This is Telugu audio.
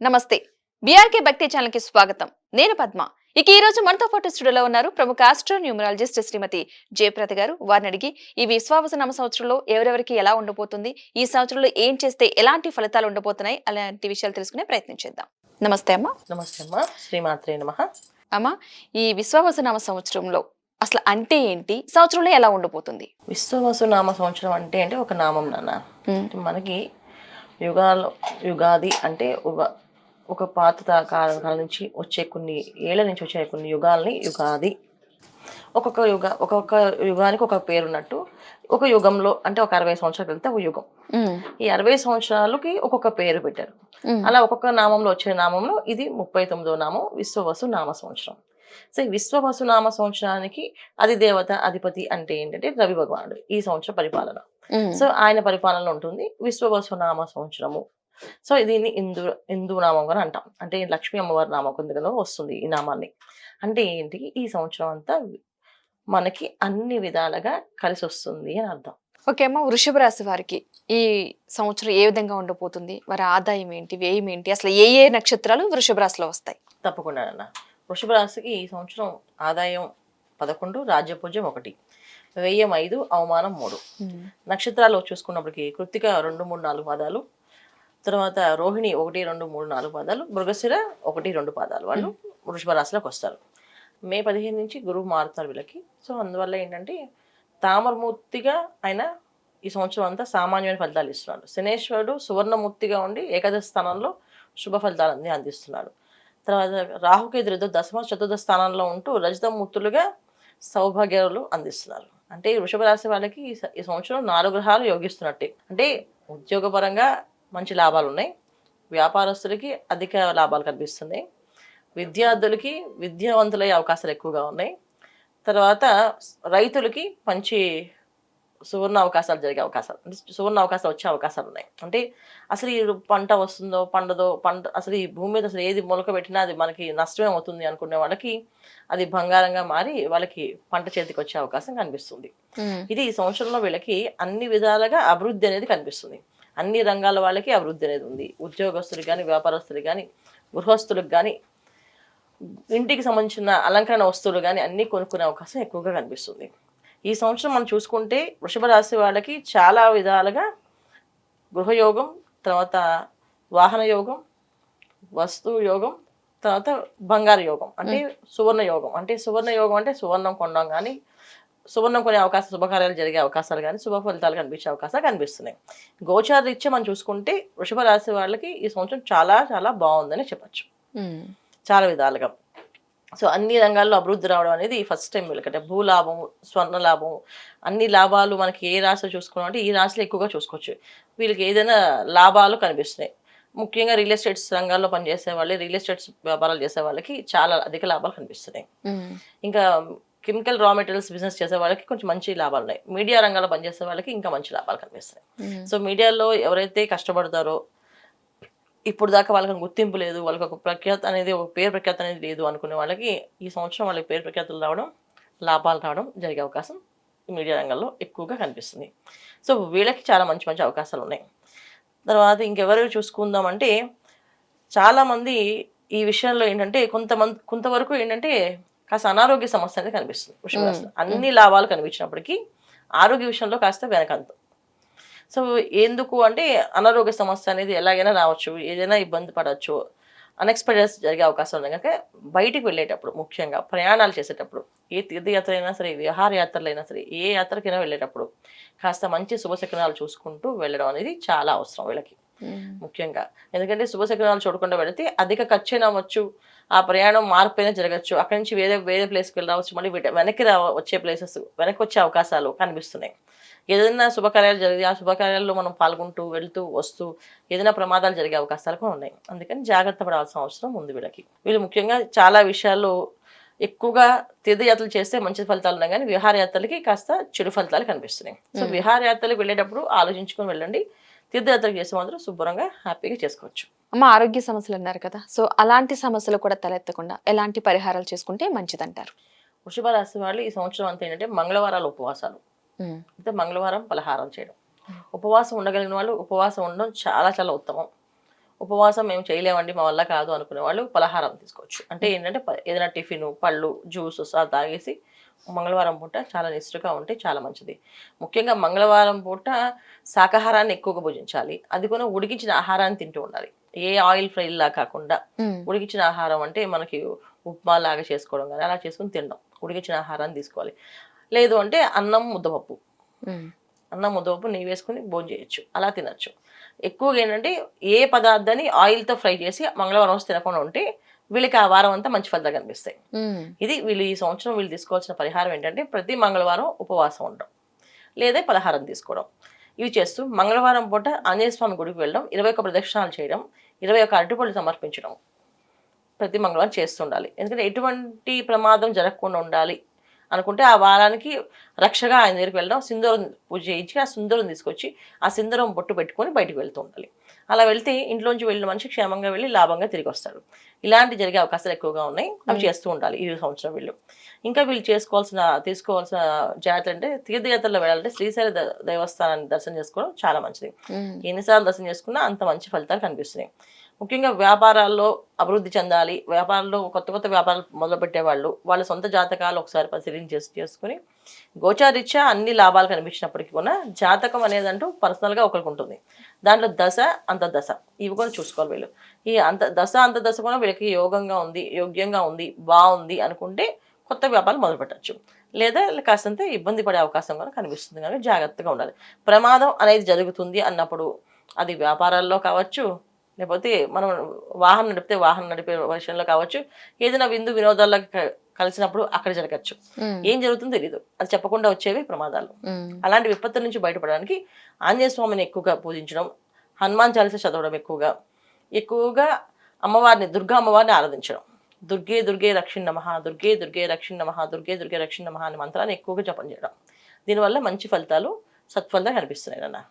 నమస్తే. బీఆర్కే భక్తి ఛానల్కి స్వాగతం. నేను పద్మ. ఇక ఈ రోజు మనతో పాటు స్టూడియోలో ఉన్నారు ప్రముఖ ఆస్ట్రో న్యూమరాలజిస్ట్ శ్రీమతి జయప్రద గారు. వారిని అడిగి ఈ విశ్వావస నామ సంవత్సరంలో ఎవరెవరికి ఎలా ఉండబోతుంది ఈ సంవత్సరంలో ఏం చేస్తే ఎలాంటి ఫలితాలు ఉండబోతున్నాయి అలాంటి విషయాలు తెలుసుకునే ప్రయత్నం చేద్దాం. నమస్తే అమ్మ. నమస్తే అమ్మా. శ్రీమాత్రే నమ. అమ్మ ఈ విశ్వావస నామ సంవత్సరంలో అసలు అంటే ఏంటి? సంవత్సరంలో ఎలా ఉండబోతుంది? విశ్వవసు నామ సంవత్సరం అంటే అంటే ఒక నామం నాన్న. మనకి యుగాలు యుగాది అంటే ఒక పాత కాలం నుంచి వచ్చే కొన్ని ఏళ్ళ నుంచి వచ్చే కొన్ని యుగాల్ని యుగాది. ఒక్కొక్క యుగ ఒక్కొక్క యుగానికి ఒక పేరు ఉన్నట్టు ఒక యుగంలో అంటే ఒక అరవై సంవత్సరాలు వెళ్తే ఒక యుగం. ఈ అరవై సంవత్సరాలకి ఒక్కొక్క పేరు పెట్టారు. అలా ఒక్కొక్క నామంలో వచ్చే నామంలో ఇది ముప్పై తొమ్మిదో నామం విశ్వవసు నామ సంవత్సరం. సో ఈ విశ్వవసు నామ సంవత్సరానికి అది దేవత అధిపతి అంటే ఏంటంటే రవి భగవానుడు ఈ సంవత్సర పరిపాలన. సో ఆయన పరిపాలన ఉంటుంది విశ్వవసు నామ సంవత్సరము. సో దీన్ని హిందూ హిందూ నామం అని అంటాం. అంటే లక్ష్మీ అమ్మవారి నామం కింద వస్తుంది ఈ నామాన్ని. అంటే ఏంటి? ఈ సంవత్సరం అంతా మనకి అన్ని విధాలుగా కలిసి వస్తుంది అని అర్థం. ఓకే అమ్మ వృషభ రాశి వారికి ఈ సంవత్సరం ఏ విధంగా ఉండబోతుంది? వారి ఆదాయం ఏంటి? వ్యయం ఏంటి? అసలు ఏ ఏ నక్షత్రాలు వృషభ రాశిలో వస్తాయి? తప్పకుండా అన్న వృషభ రాశికి ఈ సంవత్సరం ఆదాయం పదకొండు రాజ్యపూజ్యం ఒకటి వ్యయం ఐదు అవమానం మూడు. నక్షత్రాలు చూసుకున్నప్పటికీ కృత్తిక రెండు మూడు నాలుగు పాదాలు తర్వాత రోహిణి ఒకటి రెండు మూడు నాలుగు పాదాలు మృగశిర ఒకటి రెండు పాదాలు. వాళ్ళు వృషభ రాశిలోకి వస్తారు. మే పదిహేను నుంచి గురువు మారుతారు వీళ్ళకి. సో అందువల్ల ఏంటంటే తామరమూర్తిగా ఆయన ఈ సంవత్సరం అంతా సామాన్యమైన ఫలితాలు ఇస్తున్నాడు శనేశ్వరుడు సువర్ణమూర్తిగా ఉండి ఏకాదశ స్థానంలో శుభ ఫలితాలన్నీ అందిస్తున్నాడు తర్వాత రాహుకేతులతో దశమ చతుర్థ స్థానంలో ఉంటూ రజతమూర్తులుగా సౌభాగ్యాలు అందిస్తున్నారు. అంటే ఈ వృషభ రాశి వాళ్ళకి ఈ సంవత్సరం నాలుగు గ్రహాలు యోగిస్తున్నట్టే. అంటే ఉద్యోగపరంగా మంచి లాభాలు ఉన్నాయి వ్యాపారస్తులకి అధిక లాభాలు కనిపిస్తున్నాయి. విద్యార్థులకి విద్యావంతులయ్యే అవకాశాలు ఎక్కువగా ఉన్నాయి. తర్వాత రైతులకి మంచి సువర్ణ అవకాశాలు జరిగే అవకాశాలు అంటే సువర్ణ అవకాశాలు వచ్చే అవకాశాలు ఉన్నాయి. అంటే అసలు ఈ పంట వస్తుందో పండదో పంట అసలు ఈ భూమి మీద అసలు ఏది మొలక పెట్టినా అది మనకి నష్టమే అవుతుంది అనుకునే వాళ్ళకి అది బంగారంగా మారి వాళ్ళకి పంట చేతికి వచ్చే అవకాశం కనిపిస్తుంది. ఇది ఈ సంవత్సరంలో వీళ్ళకి అన్ని విధాలుగా అభివృద్ధి అనేది కనిపిస్తుంది. అన్ని రంగాల వాళ్ళకి అభివృద్ధి అనేది ఉంది. ఉద్యోగస్తులకు కానీ వ్యాపారస్తులకు కానీ గృహస్థులకు కానీ ఇంటికి సంబంధించిన అలంకరణ వస్తువులు కానీ అన్నీ కొనుక్కునే అవకాశం ఎక్కువగా కనిపిస్తుంది. ఈ సంవత్సరం మనం చూసుకుంటే వృషభ రాశి వాళ్ళకి చాలా విధాలుగా గృహయోగం తర్వాత వాహన యోగం వస్తు యోగం తర్వాత బంగారు యోగం అంటే సువర్ణ యోగం. అంటే సువర్ణ యోగం అంటే సువర్ణం కొనడం కానీ సువర్ణం కొనే అవకాశం శుభకార్యాలు జరిగే అవకాశాలు కానీ శుభ ఫలితాలు కనిపించే అవకాశాలు కనిపిస్తున్నాయి. గోచార రీత్యా మనం చూసుకుంటే వృషభ రాశి వాళ్ళకి ఈ సంవత్సరం చాలా చాలా బాగుందని చెప్పచ్చు. చాలా విధాలుగా. సో అన్ని రంగాల్లో అభివృద్ధి రావడం అనేది ఫస్ట్ టైం వీళ్ళకంటే భూలాభం స్వర్ణ లాభం అన్ని లాభాలు మనకి ఏ రాశిలో చూసుకున్నాం అంటే ఈ రాశిలో ఎక్కువగా చూసుకోవచ్చు. వీళ్ళకి ఏదైనా లాభాలు కనిపిస్తున్నాయి. ముఖ్యంగా రియల్ ఎస్టేట్స్ రంగాల్లో పనిచేసే వాళ్ళు రియల్ ఎస్టేట్స్ వ్యాపారాలు చేసే వాళ్ళకి చాలా అధిక లాభాలు కనిపిస్తున్నాయి. ఇంకా కెమికల్ రా మెటీరియల్స్ బిజినెస్ చేసే వాళ్ళకి కొంచెం మంచి లాభాలు ఉన్నాయి. మీడియా రంగంలో పనిచేసే వాళ్ళకి ఇంకా మంచి లాభాలు కనిపిస్తున్నాయి సో మీడియాలో ఎవరైతే కష్టపడతారో ఇప్పుడు దాకా వాళ్ళకి గుర్తింపు లేదు వాళ్ళకి ఒక ప్రఖ్యాత అనేది ఒక పేరు ప్రఖ్యాత అనేది లేదు అనుకునే వాళ్ళకి ఈ సంవత్సరం వాళ్ళకి పేరు ప్రఖ్యాతులు రావడం లాభాలు రావడం జరిగే అవకాశం మీడియా రంగంలో ఎక్కువగా కనిపిస్తుంది. సో వీళ్ళకి చాలా మంచి మంచి అవకాశాలు ఉన్నాయి. తర్వాత ఇంకెవరు చూసుకుందామంటే చాలామంది ఈ విషయంలో ఏంటంటే కొంతమంది కొంతవరకు ఏంటంటే కాస్త అనారోగ్య సమస్య అనేది కనిపిస్తుంది వృషభ రాశిలో. అన్ని లాభాలు కనిపించినప్పటికీ ఆరోగ్య విషయంలో కాస్త వెనకంత. సో ఎందుకు అంటే అనారోగ్య సమస్య అనేది ఎలాగైనా రావచ్చు ఏదైనా ఇబ్బంది పడవచ్చు అన్ఎక్స్పెక్టెడ్ జరిగే అవకాశం ఉంది కనుక బయటికి వెళ్ళేటప్పుడు ముఖ్యంగా ప్రయాణాలు చేసేటప్పుడు ఏ తీర్థయాత్ర అయినా సరే విహారయాత్రలు అయినా సరే ఏ యాత్రకైనా వెళ్ళేటప్పుడు కాస్త మంచి శుభశకనాలు చూసుకుంటూ వెళ్ళడం అనేది చాలా అవసరం వీళ్ళకి. ముఖ్యంగా. ఎందుకంటే శుభశకనాలు చూడకుండా వెళితే అధిక ఖర్చు అయినా అవ్వచ్చు ఆ ప్రయాణం మార్పైనా జరగచ్చు. అక్కడి నుంచి వేరే వేరే ప్లేస్కి వెళ్ళి రావచ్చు. మళ్ళీ వెనక్కి రా వచ్చే ప్లేసెస్ వెనక్కి వచ్చే అవకాశాలు కనిపిస్తున్నాయి. ఏదైనా శుభకార్యాలు జరిగి ఆ శుభకార్యాల్లో మనం పాల్గొంటూ వెళ్తూ వస్తూ ఏదైనా ప్రమాదాలు జరిగే అవకాశాలు కూడా ఉన్నాయి. అందుకని జాగ్రత్త పడాల్సిన అవసరం ఉంది వీళ్ళకి. వీళ్ళు ముఖ్యంగా చాలా విషయాల్లో ఎక్కువగా తీర్థయాత్రలు చేస్తే మంచి ఫలితాలు ఉన్నాయి. కానీ విహారయాత్రలకి కాస్త చెడు ఫలితాలు కనిపిస్తున్నాయి. సో. విహారయాత్రలకు వెళ్ళేటప్పుడు ఆలోచించుకొని వెళ్ళండి. తీర్థయాత్రలు చేసే మాత్రం శుభ్రంగా హ్యాపీగా చేసుకోవచ్చు. అమ్మ ఆరోగ్య సమస్యలు అన్నారు కదా సో అలాంటి సమస్యలు కూడా తలెత్తకుండా ఎలాంటి పరిహారాలు చేసుకుంటే మంచిదంటారు? వృషభ రాశి వాళ్ళు ఈ సంవత్సరం అంతా ఏంటంటే మంగళవారాలు ఉపవాసాలు. అంటే మంగళవారం పలహారం చేయడం. ఉపవాసం ఉండగలిగిన వాళ్ళు ఉపవాసం ఉండడం చాలా చాలా ఉత్తమం. ఉపవాసం మేము చేయలేమండి మా వల్ల కాదు అనుకునే వాళ్ళు పలహారం తీసుకోవచ్చు. అంటే ఏంటంటే ఏదైనా టిఫిన్ పళ్ళు జ్యూస్ అలా తాగేసి మంగళవారం పూట చాలా నిష్ఠగా ఉంటే చాలా మంచిది. ముఖ్యంగా మంగళవారం పూట శాకాహారాన్ని ఎక్కువగా భుజించాలి. అది కూడా ఉడికించిన ఆహారాన్ని తింటూ ఉండాలి. ఏ ఆయిల్ ఫ్రైలా కాకుండా ఉడికించిన ఆహారం అంటే మనకి ఉప్మా లాగా చేసుకోవడం కానీ అలా చేసుకుని తినడం. ఉడికించిన ఆహారాన్ని తీసుకోవాలి. లేదు అంటే అన్నం ముద్దపప్పు. అన్నం ముద్దపప్పు నెయ్యి వేసుకుని భోజనం చేయొచ్చు. అలా తినచ్చు. ఎక్కువగా ఏంటంటే ఏ పదార్థాన్ని ఆయిల్తో ఫ్రై చేసి మంగళవారం రోజు తినకుండా ఉంటే వీళ్ళకి ఆ వారం అంతా మంచి ఫలితాలు కనిపిస్తాయి. ఇది వీళ్ళు ఈ సంవత్సరం వీళ్ళు తీసుకోవాల్సిన పరిహారం ఏంటంటే ప్రతి మంగళవారం ఉపవాసం ఉండడం లేదా పలహారం తీసుకోవడం. ఇవి చేస్తూ మంగళవారం పూట ఆంజనేయ స్వామి గుడికి వెళ్ళడం ఇరవై ఒక్క ప్రదక్షిణాలు చేయడం ఇరవై ఒక్క అరటిపళ్ళు సమర్పించడం ప్రతి మంగళవారం చేస్తుండాలి. ఎందుకంటే ఎటువంటి ప్రమాదం జరగకుండా ఉండాలి అనుకుంటే ఆ వారానికి రక్షగా ఆయన దగ్గరికి వెళ్ళడం సింధూరం పూజ చేయించి ఆ సింధూరం తీసుకొచ్చి ఆ సింధూరం బొట్టు పెట్టుకొని బయటికి వెళ్తూ ఉండాలి. అలా వెళ్తే ఇంట్లోంచి వెళ్ళిన మనిషి క్షేమంగా వెళ్ళి లాభంగా తిరిగి వస్తాడు. ఇలాంటి జరిగే అవకాశాలు ఎక్కువగా ఉన్నాయి. అవి చేస్తూ ఉండాలి ఈ సంవత్సరం వీళ్ళు. ఇంకా వీళ్ళు చేసుకోవాల్సిన తీసుకోవాల్సిన జాగ్రత్తలు అంటే తీర్థయాత్రలో వెళ్ళాలంటే శ్రీశైల దేవస్థానాన్ని దర్శనం చేసుకోవడం చాలా మంచిది. ఎన్నిసార్లు దర్శనం చేసుకున్నా అంత మంచి ఫలితాలు కనిపిస్తున్నాయి. ముఖ్యంగా వ్యాపారాల్లో అభివృద్ధి చెందాలి. వ్యాపారాల్లో కొత్త కొత్త వ్యాపారాలు మొదలుపెట్టే వాళ్ళు వాళ్ళ సొంత జాతకాలు ఒకసారి పరిశీలన చేసి చేసుకుని గోచారీత్యా అన్ని లాభాలు కనిపించినప్పటికీ కూడా జాతకం అనేదంటూ పర్సనల్గా ఒకరికి ఉంటుంది. దాంట్లో దశ అంత దశ. ఇవి కూడా చూసుకోవాలి వీళ్ళు. ఈ అంత దశ అంత దశ కూడా వీళ్ళకి యోగంగా ఉంది యోగ్యంగా ఉంది బాగుంది అనుకుంటే కొత్త వ్యాపారం మొదలు పెట్టచ్చు లేదా కాస్తంత ఇబ్బంది పడే అవకాశం కూడా కనిపిస్తుంది కనుక జాగ్రత్తగా ఉండాలి. ప్రమాదం అనేది జరుగుతుంది అన్నప్పుడు అది వ్యాపారాల్లో కావచ్చు లేకపోతే మనం వాహనం నడిపితే వాహనం నడిపే విషయంలో కావచ్చు ఏదైనా విందు వినోదాల్లో కలిసినప్పుడు అక్కడ జరగచ్చు. ఏం జరుగుతుందో తెలియదు అది చెప్పకుండా వచ్చేవి ప్రమాదాలు. అలాంటి విపత్తు నుంచి బయటపడడానికి ఆంజనేయ స్వామిని ఎక్కువగా పూజించడం హనుమాన్ చాలీస చదవడం ఎక్కువగా ఎక్కువగా అమ్మవారిని దుర్గా అమ్మవారిని ఆరాధించడం. దుర్గే దుర్గే రక్షిణ్ నమః దుర్గే దుర్గే రక్షిణ్ నమః దుర్గే దుర్గే రక్షిణ్ నమః అనే మంత్రాన్ని ఎక్కువగా జపం చేయడం. దీనివల్ల మంచి ఫలితాలు సత్ఫలితాలు కనిపిస్తున్నాయి అన్న